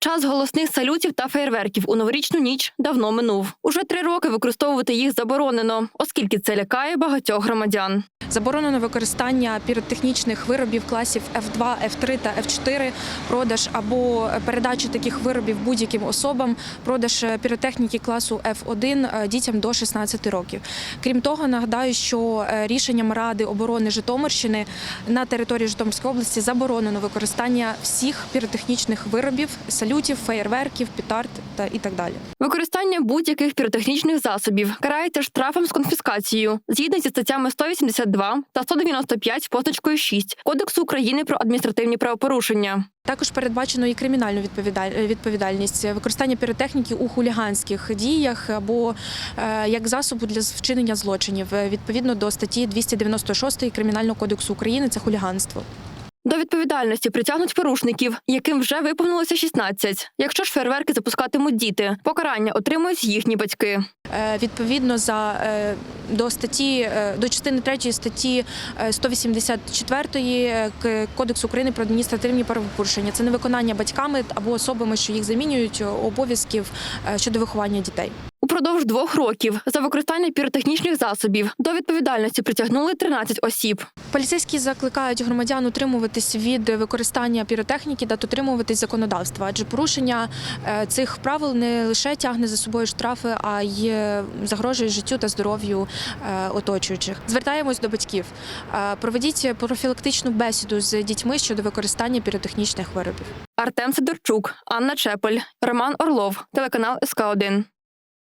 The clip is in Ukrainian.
Час голосних салютів та фейерверків у новорічну ніч давно минув. Уже три роки використовувати їх заборонено, оскільки це лякає багатьох громадян. Заборонено використання піротехнічних виробів класів F2, F3 та F4, продаж або передача таких виробів будь-яким особам, продаж е, піротехніки класу F1 е, дітям до 16 років. Крім того, нагадаю, що е, рішенням Ради оборони Житомирщини на території Житомирської області заборонено використання всіх піротехнічних виробів, салютів, феєрверків, петард та і так далі. Використання будь-яких піротехнічних засобів карається штрафом з конфіскацією згідно зі статтями 182 та 195 з позначкою 6 Кодексу України про адміністративні правопорушення. Також передбачено і кримінальну відповідаль- відповідальність використання піротехніки у хуліганських діях або е, як засобу для вчинення злочинів е, відповідно до статті 296 Кримінального кодексу України. Це хуліганство. До відповідальності притягнуть порушників, яким вже виповнилося 16. Якщо ж фейерверки запускатимуть діти, покарання отримують їхні батьки. Е, Відповідно за е, до статті е, до частини 3 статті е, 184 е, К- Кодексу України про адміністративні правопорушення. Це невиконання батьками або особами, що їх замінюють обов'язків щодо виховання дітей. Упродовж двох років за використання піротехнічних засобів до відповідальності притягнули 13 осіб. Поліцейські закликають громадян утримуватись від використання піротехніки та дотримуватись законодавства, адже порушення е, цих правил не лише тягне за собою штрафи, а й е, загрожує життю та здоров'ю е, оточуючих. Звертаємось до батьків. Проведіть профілактичну бесіду з дітьми щодо використання піротехнічних виробів. Артем Сидорчук, Анна Чепель, Роман Орлов, телеканал СК 1